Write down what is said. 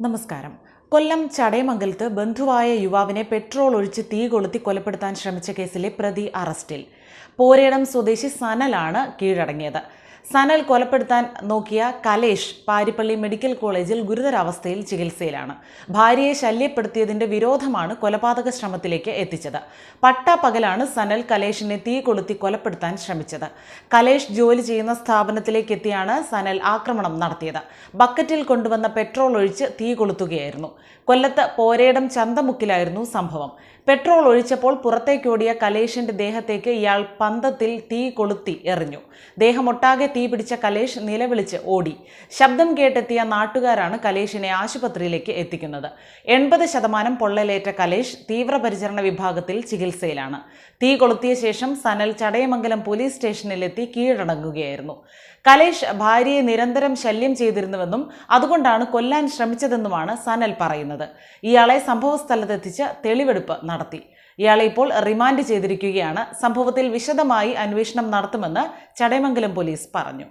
നമസ്കാരം. കൊല്ലം ചടയമംഗലത്ത് ബന്ധുവായ യുവാവിനെ പെട്രോൾ ഒഴിച്ച് തീ കൊളുത്തി കൊലപ്പെടുത്താൻ ശ്രമിച്ച കേസിലെ പ്രതി അറസ്റ്റിൽ. പോരേടം സ്വദേശി സനലാണ് കീഴടങ്ങിയത്. സനൽ കൊലപ്പെടുത്താൻ നോക്കിയ കലേഷ് പാരിപ്പള്ളി മെഡിക്കൽ കോളേജിൽ ഗുരുതരാവസ്ഥയിൽ ചികിത്സയിലാണ്. ഭാര്യയെ ശല്യപ്പെടുത്തിയതിന്റെ വിരോധമാണ് കൊലപാതക ശ്രമത്തിലേക്ക് എത്തിച്ചത്. പട്ടാപ്പകലാണ് സനൽ കലേഷിനെ തീ കൊളുത്തി കൊലപ്പെടുത്താൻ ശ്രമിച്ചത്. കലേഷ് ജോലി ചെയ്യുന്ന സ്ഥാപനത്തിലേക്ക് എത്തിയാണ് സനൽ ആക്രമണം നടത്തിയത്. ബക്കറ്റിൽ കൊണ്ടുവന്ന പെട്രോൾ ഒഴിച്ച് തീ കൊളുത്തുകയായിരുന്നു. കൊല്ലത്ത് പോരേടം ചന്തമുക്കിലായിരുന്നു സംഭവം. പെട്രോൾ ഒഴിച്ചപ്പോൾ പുറത്തേക്കോടിയ കലേഷിന്റെ ദേഹത്തേക്ക് ഇയാൾ പന്തത്തിൽ തീ കൊളുത്തി എറിഞ്ഞു. ദേഹമൊട്ടാകെ തീ പിടിച്ച കലേഷ് നിലവിളിച്ച് ഓടി. ശബ്ദം കേട്ടെത്തിയ നാട്ടുകാരാണ് കലേഷിനെ ആശുപത്രിയിലേക്ക് എത്തിക്കുന്നത്. എൺപത് ശതമാനം പൊള്ളലേറ്റ കലേഷ് തീവ്രപരിചരണ വിഭാഗത്തിൽ ചികിത്സയിലാണ്. തീ കൊളുത്തിയ ശേഷം സനൽ ചടയമംഗലം പോലീസ് സ്റ്റേഷനിലെത്തി കീഴടങ്ങുകയായിരുന്നു. കലേഷ് ഭാര്യയെ നിരന്തരം ശല്യം ചെയ്തിരുന്നുവെന്നും അതുകൊണ്ടാണ് കൊല്ലാൻ ശ്രമിച്ചതെന്നുമാണ് സനൽ പറയുന്നത്. ഇയാളെ സംഭവസ്ഥലത്തെത്തിച്ച് തെളിവെടുപ്പ് നടത്തി. ഇയാളെ ഇപ്പോൾ റിമാൻഡ് ചെയ്തിരിക്കുകയാണ്. സംഭവത്തിൽ വിശദമായി അന്വേഷണം നടത്തുമെന്ന് ചടയമംഗലം പോലീസ് പറഞ്ഞു.